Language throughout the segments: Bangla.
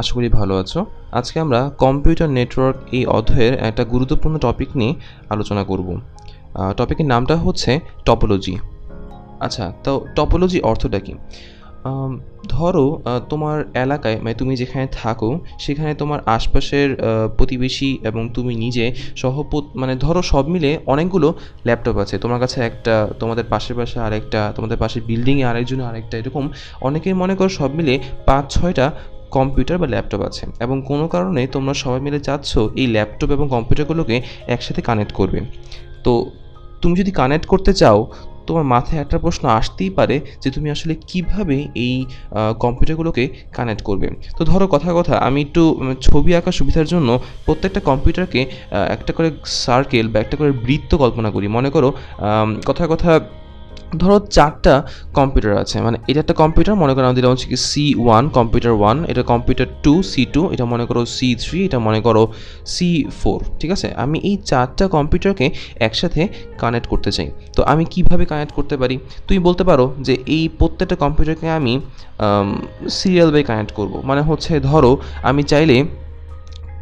আশা করি ভালো আছো। আজকে আমরা কম্পিউটার নেটওয়ার্ক এই অধ্যায়ের একটা গুরুত্বপূর্ণ টপিক নিয়ে আলোচনা করব। টপিকের নামটা হচ্ছে টপোলজি আচ্ছা তো টপোলজি অর্থটা কি? ধরো তোমার এলাকায় মানে তুমি যেখানে থাকো, সেখানে তোমার আশপাশের প্রতিবেশী এবং তুমি নিজে সহপত মানে ধরো সব মিলে অনেকগুলো ল্যাপটপ আছে। তোমার কাছে একটা, তোমাদের পাশের পাশে আরেকটা, তোমাদের পাশে বিল্ডিংয়ে আরেকজনে আরেকটা, এরকম অনেকেই মনে করো সব মিলে পাঁচ ছয়টা কম্পিউটার বা ল্যাপটপ আছে এবং কোনো কারণে তোমরা সবাই মিলে যাচ্ছ এই ল্যাপটপ এবং কম্পিউটারগুলোকে একসাথে কানেক্ট করবে। তো তুমি যদি কানেক্ট করতে চাও, তোমার মাথায় একটা প্রশ্ন আসতেই পারে যে তুমি আসলে কীভাবে এই কম্পিউটারগুলোকে কানেক্ট করবে। তো ধরো কথা কথা, আমি একটু ছবি আঁকার সুবিধার জন্য প্রত্যেকটা কম্পিউটারকে একটা করে সার্কেল বা একটা করে বৃত্ত কল্পনা করি। মনে করো কথা কথা ধরো চারটা কম্পিউটার আছে মানে এটা একটা কম্পিউটার মনে করো আমাদের হচ্ছে কি সি ওয়ান কম্পিউটার ওয়ান এটা কম্পিউটার টু সি টু এটা মনে করো সি থ্রি এটা মনে করো সি ফোর ঠিক আছে? আমি এই চারটা কম্পিউটারকে একসাথে কানেক্ট করতে চাই। তো আমি কীভাবে কানেক্ট করতে পারি? তুমি বলতে পারো যে এই প্রত্যেকটা কম্পিউটারকে আমি সিরিয়াল বাই কানেক্ট করব। মানে হচ্ছে ধরো আমি চাইলে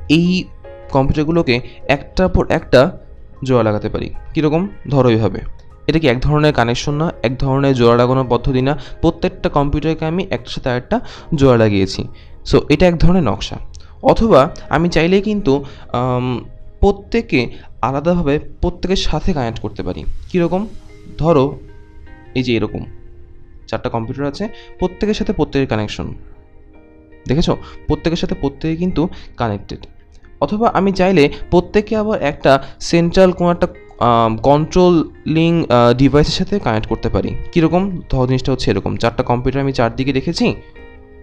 এই কম্পিউটারগুলোকে একটার পর একটা জোড়া লাগাতে পারি। কীরকম? ধরো এইভাবে। এটা কি এক ধরনের কানেকশন না? এক ধরনের জোড়া লাগানোর পদ্ধতি না? প্রত্যেকটা কম্পিউটারকে আমি একটার সাথে একটা জোড়া লাগিয়েছি। সো এটা এক ধরনের নকশা। অথবা আমি চাইলে কিন্তু প্রত্যেকে আলাদাভাবে প্রত্যেকের সাথে কানেক্ট করতে পারি। কীরকম? ধরো, এই যে এরকম। চারটা কম্পিউটার আছে, প্রত্যেকের সাথে প্রত্যেকের কানেকশন দেখেছ? প্রত্যেকের সাথে প্রত্যেকে কিন্তু কানেক্টেড অথবা আমি চাইলে প্রত্যেকে আবার একটা সেন্ট্রাল কোনো একটা কন্ট্রোলিং ডিভাইসের সাথে কানেক্ট করতে পারি। কীরকম? ধর জিনিসটা হচ্ছে এরকম। চারটা কম্পিউটার আমি চারদিকে রেখেছি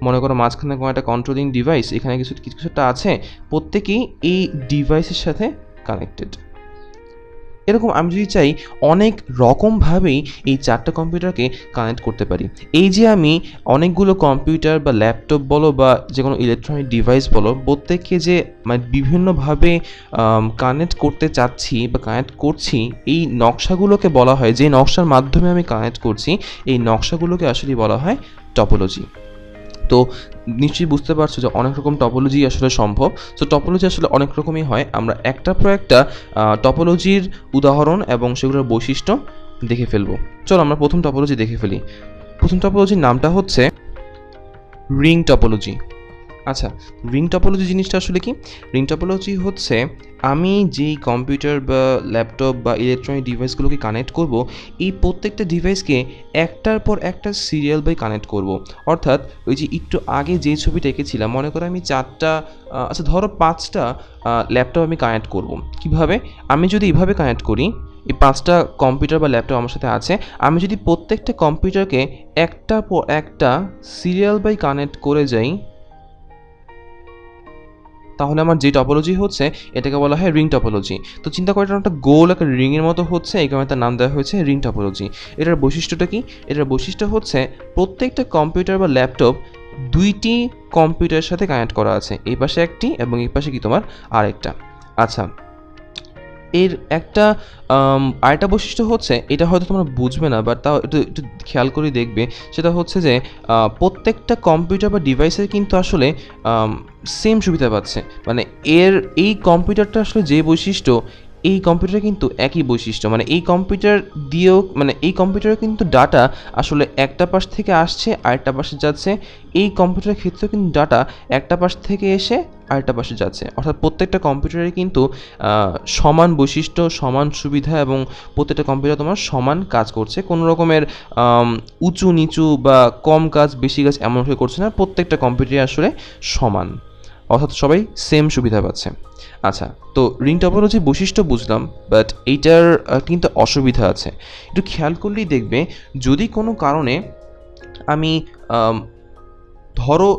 মনে করো মাঝখানে কোনো একটা কন্ট্রোলিং ডিভাইস এখানে কিছু কিছু একটা আছে। প্রত্যেকেই এই ডিভাইসের সাথে কানেক্টেড এরকম আমি যদি চাই অনেক রকমভাবেই এই চারটা কম্পিউটারকে কানেক্ট করতে পারি। এই যে আমি অনেকগুলো কম্পিউটার বা ল্যাপটপ বলো বা যে কোনো ইলেকট্রনিক ডিভাইস বলো, প্রত্যেককে যে মানে বিভিন্নভাবে কানেক্ট করতে চাচ্ছি বা কানেক্ট করছি, এই নকশাগুলোকে বলা হয়, যে নকশার মাধ্যমে আমি কানেক্ট করছি, এই নকশাগুলোকে আসলে বলা হয় টপোলজি তো নিশ্চয়ই বুঝতে পারছ যে অনেক রকম টপোলজি আসলে সম্ভব। সো টপোলজি আসলে অনেক রকমই হয়। আমরা একটা পর একটা টপোলজির উদাহরণ এবং সেগুলোর বৈশিষ্ট্য দেখে ফেলব। চলো আমরা প্রথম টপোলজি দেখে ফেলি। প্রথম টপোলজির নামটা হচ্ছে রিং টপোলজি আচ্ছা রিং টপোলজি জিনিসটা আসলে কি? রিং টপোলজি হচ্ছে আমি যেই কম্পিউটার বা ল্যাপটপ বা ইলেকট্রনিক ডিভাইসগুলোকে কানেক্ট করব, এই প্রত্যেকটা ডিভাইসকে একটার পর একটা সিরিয়াল বাই কানেক্ট করব। অর্থাৎ ওই যে একটু আগে যে ছবিটা এঁকেছিলাম, মনে করো আমি চারটা আচ্ছা ধরো পাঁচটা ল্যাপটপ আমি কানেক্ট করব। কীভাবে? আমি যদি এভাবে কানেক্ট করি, এই পাঁচটা কম্পিউটার বা ল্যাপটপ আমার সাথে আছে, আমি যদি প্রত্যেকটা কম্পিউটারকে একটা পর একটা সিরিয়াল বাই কানেক্ট করে যাই তাহলে আমার যে টপোলজি হচ্ছে, এটাকে বলা হয় রিং টপোলজি তো চিন্তা করে এটা একটা গোল একটা রিংয়ের মতো হচ্ছে, এই কারণে তার নাম দেওয়া হয়েছে রিং টপোলজি এটার বৈশিষ্ট্যটা কি? এটার বৈশিষ্ট্য হচ্ছে প্রত্যেকটা কম্পিউটার বা ল্যাপটপ দুইটি কম্পিউটারের সাথে কানেক্ট করা আছে এই পাশে একটি এবং এই পাশে কি তোমার আরেকটা। আচ্ছা এর একটা আরেকটা বৈশিষ্ট্য হচ্ছে, এটা হয়তো তোমরা বুঝবে না বাট তাও একটু একটু খেয়াল করে দেখবে, সেটা হচ্ছে যে প্রত্যেকটা কম্পিউটার বা ডিভাইসের কিন্তু আসলে সেম সুবিধা পাচ্ছে। মানে এর, এই কম্পিউটারটা আসলে যে বৈশিষ্ট্য এই কম্পিউটার কিন্তু একই বৈশিষ্ট্য। মানে এই কম্পিউটার দিয়েও মানে এই কম্পিউটারে কিন্তু ডাটা আসলে একটা পাশ থেকে আসছে, আরেকটা পাশে যাচ্ছে। এই কম্পিউটারের ক্ষেত্রেও কিন্তু ডাটা একটা পাশ থেকে এসে আরেকটা পাশে যাচ্ছে। অর্থাৎ প্রত্যেকটা কম্পিউটারে কিন্তু সমান বৈশিষ্ট্য, সমান সুবিধা এবং প্রত্যেকটা কম্পিউটার তোমার সমান কাজ করছে। কোনো রকমের উঁচু নিচু বা কম কাজ, বেশি কাজ এমনভাবে করছে না। প্রত্যেকটা কম্পিউটারে আসলে সমান। অর্থাৎ সবাই সেম সুবিধা পাচ্ছে। আচ্ছা তো রিং টপোলজির বৈশিষ্ট্য বুঝলাম বাট এইটার কিন্তু অসুবিধা আছে। একটু খেয়াল করলেই দেখবে, যদি কোনো কারণে আমি ধরো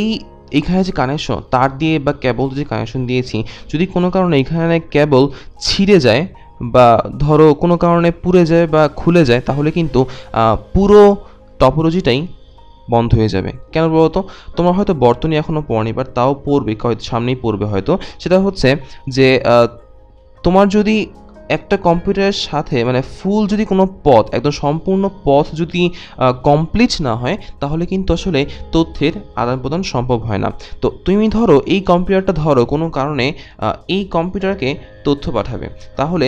এই, এখানে যে কানেকশন তার দিয়ে বা কেবল যে কানেকশন দিয়েছি, যদি কোনো কারণে এখানে কেবল ছিঁড়ে যায় বা ধরো কোনো কারণে পুড়ে যায় বা খুলে যায়, তাহলে কিন্তু পুরো টপোলজিটাই বন্ধ হয়ে যাবে। কেন বলতো? তোমার হয়তো বর্তনী এখনও পড়নি বাট তাও পড়বে হয়তো সামনেই পড়বে হয়তো। সেটা হচ্ছে যে তোমার যদি একটা কম্পিউটারের সাথে মানে ফুল যদি কোনো পথ, একদম সম্পূর্ণ পথ যদি কমপ্লিট না হয়, তাহলে কিন্তু আসলে তথ্যের আদান প্রদান সম্ভব হয় না। তো তুমি ধরো, এই কম্পিউটারটা ধরো, কোনো কারণে এই কম্পিউটারকে তথ্য পাঠাবে। তাহলে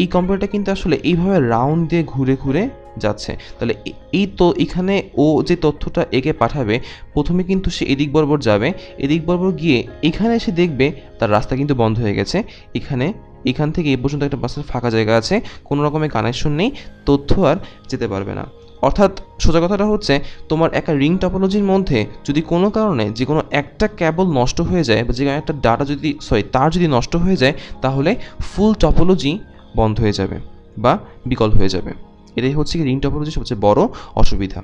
এই কম্পিউটারটা কিন্তু আসলে এইভাবে রাউন্ড দিয়ে ঘুরে ঘুরে যাচ্ছে। তাহলে এই তো, এখানে ও যে তথ্যটা একে পাঠাবে, প্রথমে কিন্তু সে এদিক বরাবর যাবে। এদিক বরাবর গিয়ে, এখানে এসে দেখবে, তার রাস্তা কিন্তু বন্ধ হয়ে গেছে। এখানে এখান থেকে এই পর্যন্ত একটা বাসের ফাঁকা জায়গা আছে, কোনো রকমের কানেকশন নেই, তথ্য আর যেতে পারবে না। অর্থাৎ সোজা কথাটা হচ্ছে, তোমার একটা রিং টপোলজির মধ্যে যদি কোনো কারণে যে কোনো একটা ক্যাবল নষ্ট হয়ে যায় বা যে কোনো একটা ডাটা যদি সরি তার যদি নষ্ট হয়ে যায়, তাহলে ফুল টপোলজি বন্ধ হয়ে যাবে বা বিকল হয়ে যাবে। এটাই হচ্ছে কি রিং টপোলজির সবচেয়ে বড় অসুবিধা।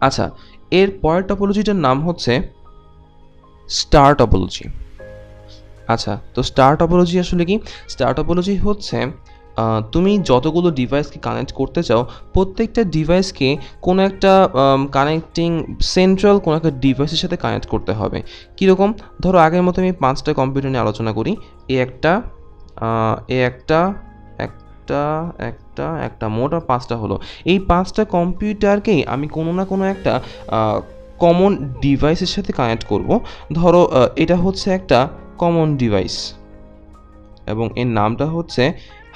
আচ্ছা এর পরের টপোলজিটার নাম হচ্ছে স্টার টপোলজি আচ্ছা তো স্টার টপোলজি আসলে কি? স্টার টপোলজি হচ্ছে তুমি যতগুলো ডিভাইসকে কানেক্ট করতে চাও, প্রত্যেকটা ডিভাইসকে কোনো একটা কানেক্টিং সেন্ট্রাল কোনো একটা ডিভাইসের সাথে কানেক্ট করতে হবে। কীরকম? ধরো আগের মতো আমি পাঁচটা কম্পিউটার নিয়ে আলোচনা করি। এ একটা এ একটা একটা একটা একটা, মোটা পাঁচটা হলো। এই পাঁচটা কম্পিউটারকেই আমি কোনো না কোনো একটা কমন ডিভাইসের সাথে কানেক্ট করব। ধরো এটা হচ্ছে একটা কমন ডিভাইস এবং এর নামটা হচ্ছে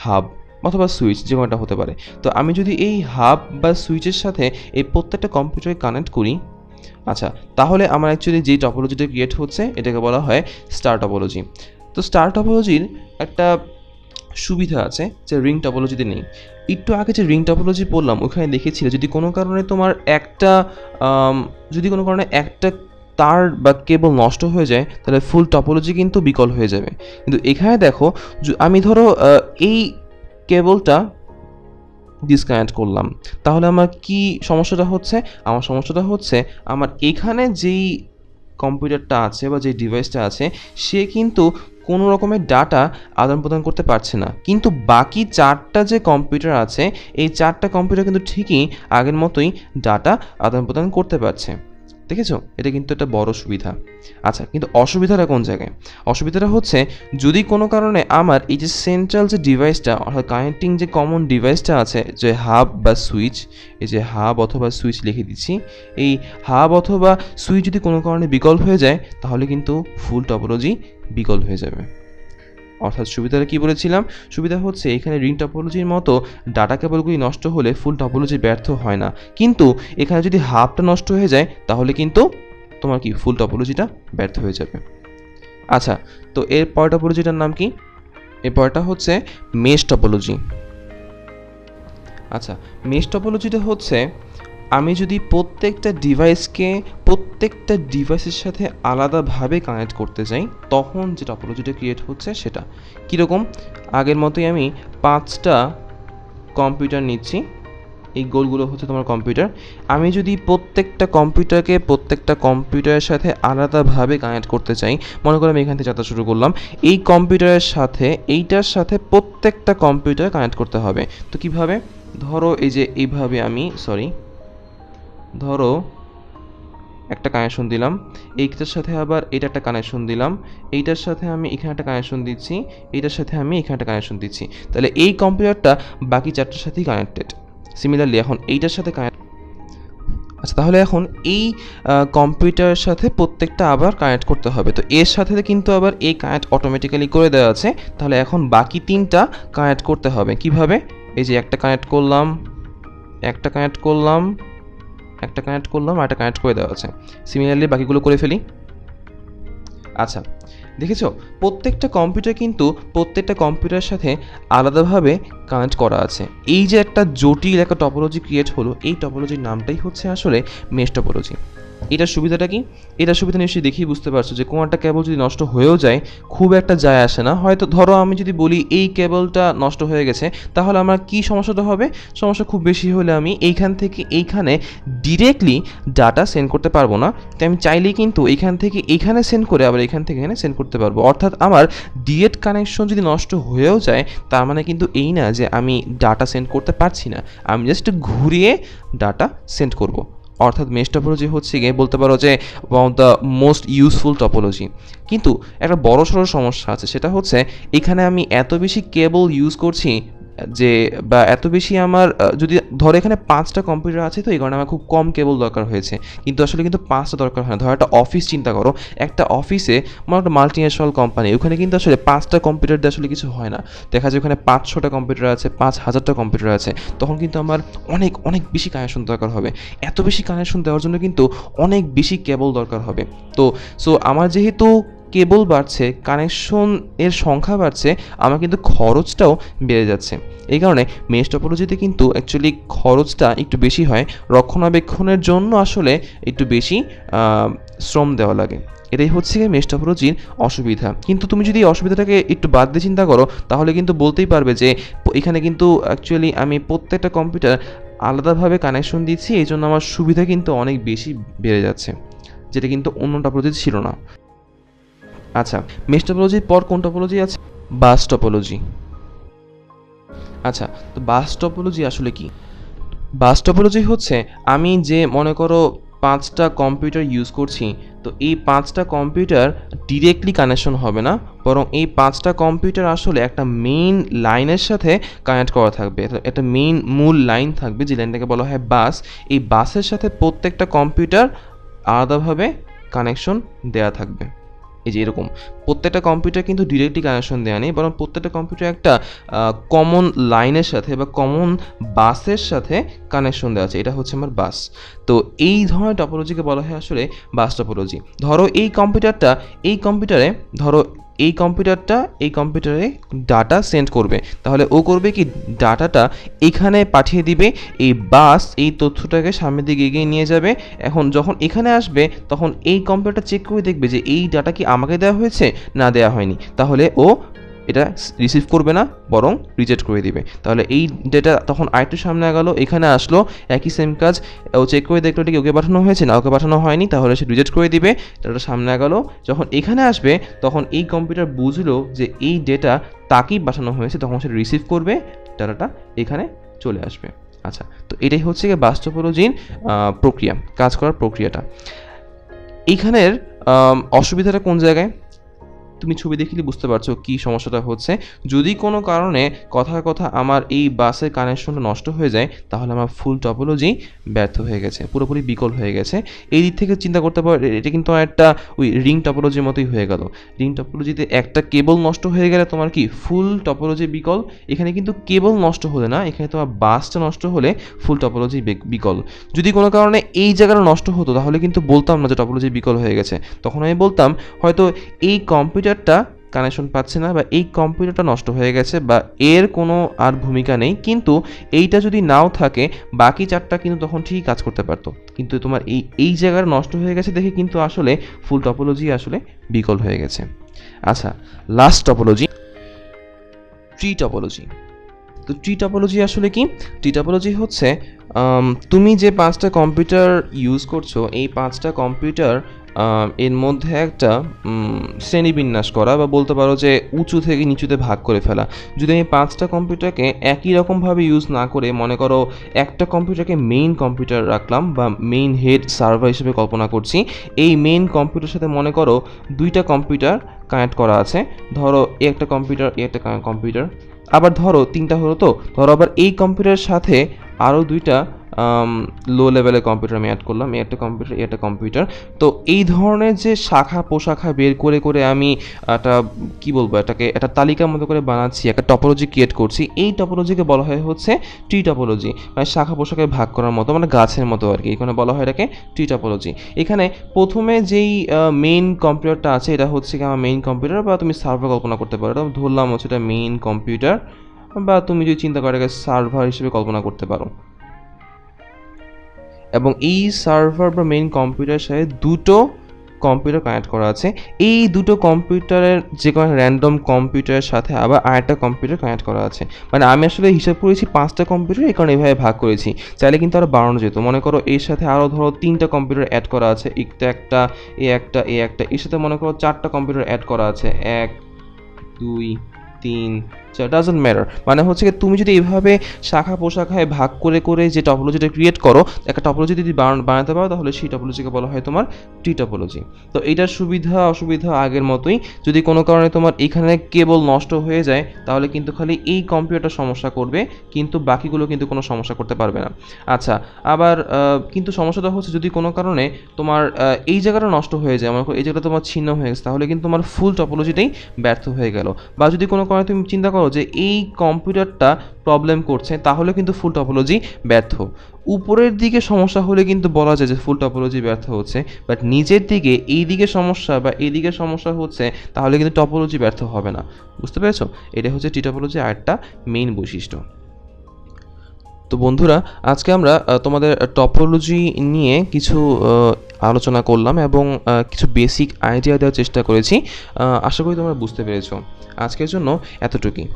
হাব অথবা সুইচ যে কোনোটা হতে পারে। তো আমি যদি এই হাব বা সুইচের সাথে এই প্রত্যেকটা কম্পিউটারে কানেক্ট করি আচ্ছা তাহলে আমার অ্যাকচুয়ালি যে টপোলজিটা ক্রিয়েট হচ্ছে, এটাকে বলা হয় স্টার টপোলজি তো স্টার টপোলজির একটা সুবিধা আছে যে রিং টপোলজিতে নেই। একটু আগে যে রিং টপোলজি বললাম, ওখানে দেখেছিলে, যদি কোনো কারণে তোমার একটা যদি কোনো কারণে একটা তার বা কেবল নষ্ট হয়ে যায়, তাহলে ফুল টপোলজি কিন্তু বিকল হয়ে যাবে। কিন্তু এখানে দেখো আমি ধরো এই কেবলটা ডিসকানেক্ট করলাম। তাহলে আমার কি সমস্যাটা হচ্ছে? আমার সমস্যাটা হচ্ছে, আমার এখানে যেই কম্পিউটারটা আছে বা যে ডিভাইসটা আছে, সে কিন্তু কোনো রকমের ডাটা আদান প্রদান করতে পারছে না। কিন্তু বাকি চারটা যে কম্পিউটার আছে, এই চারটা কম্পিউটার কিন্তু ঠিকই আগের মতোই ডাটা আদান প্রদান করতে পারছে। দেখেছ? এটা কিন্তু একটা বড় সুবিধা। আচ্ছা কিন্তু অসুবিধাটা কোন জায়গায়? অসুবিধাটা হচ্ছে, যদি কোনো কারণে আমার এই যে সেন্ট্রাল যে ডিভাইসটা অর্থাৎ কানেক্টিং যে কমন ডিভাইসটা আছে, যে হাব বা সুইচ এই যে হাব অথবা সুইচ লিখে দিচ্ছি, এই হাব অথবা সুইচ যদি কোনো কারণে বিকল হয়ে যায়, তাহলে কিন্তু ফুল টপোলজি বিকল হয়ে যাবে। অর্থাৎ সুবিধাটা কি বলেছিলাম? সুবিধা হচ্ছে এখানে রিং টপোলজির মতো ডাটা কেবলগুলি নষ্ট হলে ফুল টপোলজি ব্যর্থ হয় না। কিন্তু এখানে যদি হাফটা নষ্ট হয়ে যায়, তাহলে কিন্তু তোমার কি ফুল টপোলজিটা ব্যর্থ হয়ে যাবে। আচ্ছা তো এর পর টপোলজিটার নাম কি? এর পরটা হচ্ছে মেশ টপোলজি আচ্ছা মেশ টপোলজিটা হচ্ছে আমি যদি প্রত্যেকটা ডিভাইসকে প্রত্যেকটা ডিভাইসের সাথে আলাদাভাবে কানেক্ট করতে চাই, তখন যে টপোলজিটা ক্রিয়েট হচ্ছে সেটা। কীরকম? আগের মতোই আমি পাঁচটা কম্পিউটার নিচ্ছি। এই গোলগুলো হচ্ছে তোমার কম্পিউটার আমি যদি প্রত্যেকটা কম্পিউটারকে প্রত্যেকটা কম্পিউটারের সাথে আলাদাভাবে কানেক্ট করতে চাই, মনে করো আমি এখান থেকে যাত্রা শুরু করলাম, এই কম্পিউটারের সাথে, এইটার সাথে প্রত্যেকটা কম্পিউটার কানেক্ট করতে হবে। তো কীভাবে? ধরো এই যে এইভাবে আমি সরি ধরো, একটা কানেকশন দিলাম, এইটার সাথে আবার এটা একটা কানেকশন দিলাম, এইটার সাথে আমি এখানে একটা কানেকশন দিচ্ছি, এইটার সাথে আমি এখানে একটা কানেকশন দিচ্ছি। তাহলে এই কম্পিউটারটা বাকি চারটার সাথেই কানেক্টেড সিমিলারলি এখন এইটার সাথে কানেক্ট আচ্ছা তাহলে এখন এই কম্পিউটারের সাথে প্রত্যেকটা আবার কানেক্ট করতে হবে। তো এর সাথে কিন্তু আবার এই কানেক্ট অটোমেটিক্যালি করে দেওয়া আছে। তাহলে এখন বাকি তিনটা কানেক্ট করতে হবে। কীভাবে? এই যে একটা কানেক্ট করলাম, একটা কানেক্ট করলাম একটা কানেক্ট করলাম আর একটা কানেক্ট করে দেওয়া আছে। সিমিলারলি বাকিগুলো করে ফেলি। আচ্ছা দেখেছ? প্রত্যেকটা কম্পিউটার কিন্তু প্রত্যেকটা কম্পিউটারের সাথে আলাদাভাবে কানেক্ট করা আছে। এই যে একটা জটিল একটা টপোলজি ক্রিয়েট হলো, এই টপোলজির নামটাই হচ্ছে আসলে মেশ টপোলজি এটার সুবিধাটা কি? এটার সুবিধা নিশ্চয়ই দেখেই বুঝতে পারছ যে একটা কেবল যদি নষ্ট হয়েও যায়, খুব একটা যায় আসে না। হয়তো ধরো আমি যদি বলি এই কেবলটা নষ্ট হয়ে গেছে, তাহলে আমার কি সমস্যাটা হবে? সমস্যা খুব বেশি হলে আমি এইখান থেকে এইখানে ডিরেক্টলি ডাটা সেন্ড করতে পারব না। তো আমি চাইলেই কিন্তু এইখান থেকে এইখানে সেন্ড করে আবার এখান থেকে এখানে সেন্ড করতে পারব। অর্থাৎ আমার ডিরেক্ট কানেকশন যদি নষ্ট হয়েও যায়, তার মানে কিন্তু এই না যে আমি ডাটা সেন্ড করতে পারছি না। আমি জাস্ট ঘুরিয়ে ডাটা সেন্ড করব। অর্থাৎ মেশ টপোলজি হচ্ছে গিয়ে বলতে পারো যে one of the most useful topology কিন্তু একটা বড় সড়ো সমস্যা আছে, সেটা হচ্ছে এখানে আমি এত বেশি কেবল ইউজ করছি যে, বা এত বেশি আমার যদি ধরো এখানে পাঁচটা কম্পিউটার আছে তো, এই কারণে আমার খুব কম কেবল দরকার হয়েছে। কিন্তু আসলে কিন্তু পাঁচটা দরকার হয় না। ধরো একটা অফিস চিন্তা করো, একটা অফিসে মনে একটা মাল্টি কোম্পানি ওখানে কিন্তু আসলে পাঁচটা কম্পিউটার দিয়ে আসলে কিছু হয় না। দেখা যায় ওখানে পাঁচশোটা কম্পিউটার আছে পাঁচ হাজারটা কম্পিউটার আছে। তখন কিন্তু আমার অনেক অনেক বেশি কানেকশন দরকার হবে। এত বেশি কানেকশন দেওয়ার জন্য কিন্তু অনেক বেশি কেবল দরকার হবে। তো সো আমার যেহেতু কেবল বাড়ছে কানেকশন এর সংখ্যা বাড়ছে, আমার কিন্তু খরচটাও বেড়ে যাচ্ছে। এই কারণে মেশ টপোলজিতে কিন্তু অ্যাকচুয়ালি খরচটা একটু বেশি হয়। রক্ষণাবেক্ষণের জন্য আসলে একটু বেশি শ্রম দেওয়া লাগে। এটাই হচ্ছে গিয়ে মেশ টপোলজির অসুবিধা। কিন্তু তুমি যদি এই অসুবিধাটাকে একটু বাদ দিয়ে চিন্তা করো, তাহলে কিন্তু বলতেই পারবে যে, এখানে কিন্তু অ্যাকচুয়ালি আমি প্রত্যেকটা কম্পিউটার আলাদাভাবে কানেকশন দিচ্ছি এই জন্য আমার সুবিধা কিন্তু অনেক বেশি বেড়ে যাচ্ছে, যেটা কিন্তু অন্য টপোলজিতে ছিল না। আচ্ছা মেশ টপোলজির পর কোন টপোলজি আছে? বাস টপোলজি আচ্ছা তো বাস টপোলজি আসলে কি? বাস টপোলজি হচ্ছে, আমি যে মনে করো পাঁচটা কম্পিউটার ইউজ করছি, তো এই পাঁচটা কম্পিউটার ডিরেক্টলি কানেকশন হবে না, বরং এই পাঁচটা কম্পিউটার আসলে একটা মেইন লাইনের সাথে কানেক্ট করা থাকবে। একটা মেইন মূল লাইন থাকবে, যে লাইনটাকে বলা হয় বাস এই বাসের সাথে প্রত্যেকটা কম্পিউটার আলাদাভাবে কানেকশন দেয়া থাকবে। এই যে এরকম। প্রত্যেকটা কম্পিউটার কিন্তু ডিরেক্টলি কানেকশন দেওয়া নেই, বরং প্রত্যেকটা কম্পিউটার একটা কমন লাইনের সাথে বা কমন বাসের সাথে কানেকশন দেওয়া আছে। এটা হচ্ছে আমার বাস তো এই ধরনের টপোলজিকে বলা হয় আসলে বাস টপোলজি ধরো এই কম্পিউটারটা এই কম্পিউটারে ধরো এই কম্পিউটারটা এই কম্পিউটারে ডাটা সেন্ড করবে। তাহলে ও করবে কি? ডাটাটা এখানে পাঠিয়ে দিবে, এই বাস এই তথ্যটাকে সামনের দিকে এগিয়ে নিয়ে যাবে। এখন যখন এখানে আসবে, তখন এই কম্পিউটার চেক করে দেখবে যে এই ডাটা কি আমাকে দেওয়া হয়েছে না দেওয়া হয়নি। তাহলে ও এটা রিসিভ করবে না, বরং রিজেক্ট করে দিবে। তাহলে এই ডেটা তখন আরেকটু সামনে গেল এখানে আসলো, একই সেম কাজ, ও চেক করে দেখল কি ওকে পাঠানো হয়েছে না, ওকে পাঠানো হয়নি, তাহলে সে রিজেক্ট করে দিবে ডাটা সামনে গেল যখন এখানে আসবে, তখন এই কম্পিউটার বুঝলো যে এই ডেটা তাকেই পাঠানো হয়েছে, তখন সে রিসিভ করবে ডাটাটা এখানে চলে আসবে। আচ্ছা তো এটাই হচ্ছে গিয়ে বাস্তবলজির প্রক্রিয়া, কাজ করার প্রক্রিয়াটা। এইখানের অসুবিধাটা কোন জায়গায়? তুমি ছবি দেখলে বুঝতে পারছ কি সমস্যাটা হচ্ছে। যদি কোনো কারণে কথার কথা আমার এই বাসের কানেকশনটা নষ্ট হয়ে যায়, তাহলে আমার ফুল টপোলজি ব্যর্থ হয়ে গেছে, পুরোপুরি বিকল হয়ে গেছে। এই দিক থেকে চিন্তা করতে পারো এটা কিন্তু একটা ওই রিং টপোলজির মতোই হয়ে গেল। রিং টপোলজিতে একটা কেবল নষ্ট হয়ে গেলে তোমার কি ফুল টপোলজি বিকল? এখানে কিন্তু কেবল নষ্ট হলে না, এখানে তোমার বাসটা নষ্ট হলে ফুল টপোলজি বিকল। যদি কোনো কারণে এই জায়গাটা নষ্ট হতো, তাহলে কিন্তু বলতাম না যে টপোলজি বিকল হয়ে গেছে। তখন আমি বলতাম, হয়তো এই কম্পিউটারটা কানেকশন পাচ্ছে না বা এই কম্পিউটারটা নষ্ট হয়ে গেছে বা এর কোনো আর ভূমিকা নেই, কিন্তু এইটা যদি নাও থাকে, বাকি চারটা কিন্তু তখন ঠিকই কাজ করতে পারতো। কিন্তু তোমার এই এই জায়গাটা নষ্ট হয়ে গেছে দেখে কিন্তু আসলে ফুল টপোলজি আসলে বিকল হয়ে গেছে। আচ্ছা লাস্ট টপোলজি ট্রি টপোলজি তো ট্রি টপোলজি আসলে কি? ট্রি টপোলজি হচ্ছে তুমি যে পাঁচটা কম্পিউটার ইউজ করছ, এই পাঁচটা কম্পিউটার এর মধ্যে একটা শ্রেণীবিন্যাস করা বা বলতে পারো যে উঁচু থেকে নিচুতে ভাগ করে ফেলা। যদি আমি পাঁচটা কম্পিউটারকে একই রকমভাবে ইউজ না করে, মনে করো একটা কম্পিউটারকে মেইন কম্পিউটার রাখলাম বা মেইন হেড সার্ভার হিসেবে কল্পনা করছি, এই মেইন কম্পিউটার সাথে মনে করো দুইটা কম্পিউটার কানেক্ট করা আছে। ধরো এ একটা কম্পিউটার একটা কম্পিউটার আবার ধরো তিনটা হলো তো, ধরো আবার এই কম্পিউটারের সাথে আরও দুইটা লো লেভেলে কম্পিউটার আমি অ্যাড করলাম একটা কম্পিউটার এ একটা কম্পিউটার তো এই ধরনের যে শাখা পোশাখা বের করে করে আমি একটা, কি বলব, এটাকে, একটা তালিকার মতো করে বানাচ্ছি, একটা টপোলজি ক্রিয়েট করছি। এই টপোলজিকে বলা হয় হচ্ছে ট্রি টপোলজি মানে শাখা পোশাকে ভাগ করার মতো মানে গাছের মতো আর কি। এখানে বলা হয় এটাকে ট্রি টপোলজি এখানে প্রথমে যেই মেইন কম্পিউটারটা আছে, এটা হচ্ছে কি আমার মেইন কম্পিউটার বা তুমি সার্ভার কল্পনা করতে পারো। এটা ধরলাম হচ্ছে এটা মেইন কম্পিউটার বা তুমি যদি চিন্তা করে এটাকে সার্ভার হিসেবে কল্পনা করতে পারো। এবং এই সার্ভার বা মেইন কম্পিউটারের সাথে দুটো কম্পিউটার কানেক্ট করা আছে। এই দুটো কম্পিউটারের যে কোনো র্যান্ডম কম্পিউটারের সাথে আবার আরেকটা কম্পিউটার কানেক্ট করা আছে। মানে আমি আসলে হিসাব করেছি পাঁচটা কম্পিউটার এই কারণে এভাবে ভাগ করেছি। চাইলে কিন্তু আরও বাড়ানো যেত। মনে করো এর সাথে আরও ধরো তিনটা কম্পিউটার অ্যাড করা আছে। একটা একটা, এ একটা এ একটা। এর সাথে মনে করো চারটা কম্পিউটার অ্যাড করা আছে। এক, দুই, তিন ডাজন্ট ম্যাটার মানে হচ্ছে কি, তুমি যদি এইভাবে শাখা পোশাখায় ভাগ করে করে যে টপোলজিটা ক্রিয়েট করো, একটা টপোলজি যদি বানাতে পারো, তাহলে সেই টপোলজিকে বলা হয় তোমার টি টপোলজি তো এটার সুবিধা, অসুবিধা আগের মতোই। যদি কোনো কারণে তোমার এখানে কেবল নষ্ট হয়ে যায়, তাহলে কিন্তু খালি এই কম্পিউটার সমস্যা করবে, কিন্তু বাকিগুলো কিন্তু কোনো সমস্যা করতে পারবে না। আচ্ছা আবার কিন্তু সমস্যাটা হচ্ছে যদি কোনো কারণে তোমার এই জায়গাটা নষ্ট হয়ে যায় করো এই জায়গাটা তোমার ছিন্ন হয়ে গেছে, তাহলে কিন্তু তোমার ফুল টপোলজিটাই ব্যর্থ হয়ে গেল। বা যদি কোনো কারণে তুমি চিন্তা করো যে এই কম্পিউটারটা প্রবলেম করছে, তাহলে কিন্তু ফুল টপোলজি ব্যর্থ। উপরের দিকে সমস্যা হলে কিন্তু বলা যায় যে ফুল টপোলজি ব্যর্থ হচ্ছে বাট নিচের দিকে এই দিকে সমস্যা বা এই দিকে সমস্যা হচ্ছে, তাহলে কিন্তু টপোলজি ব্যর্থ হবে না। বুঝতে পেরেছ? এটা হচ্ছে টি টপোলজি আরেকটা মেইন বৈশিষ্ট্য। তো বন্ধুরা, আজকে আমরা তোমাদের টপোলজি নিয়ে কিছু আলোচনা করলাম এবং কিছু বেসিক আইডিয়া দেওয়ার চেষ্টা করেছি। আশা করি তোমরা বুঝতে পেরেছ। আজকের জন্য এতটুকুই।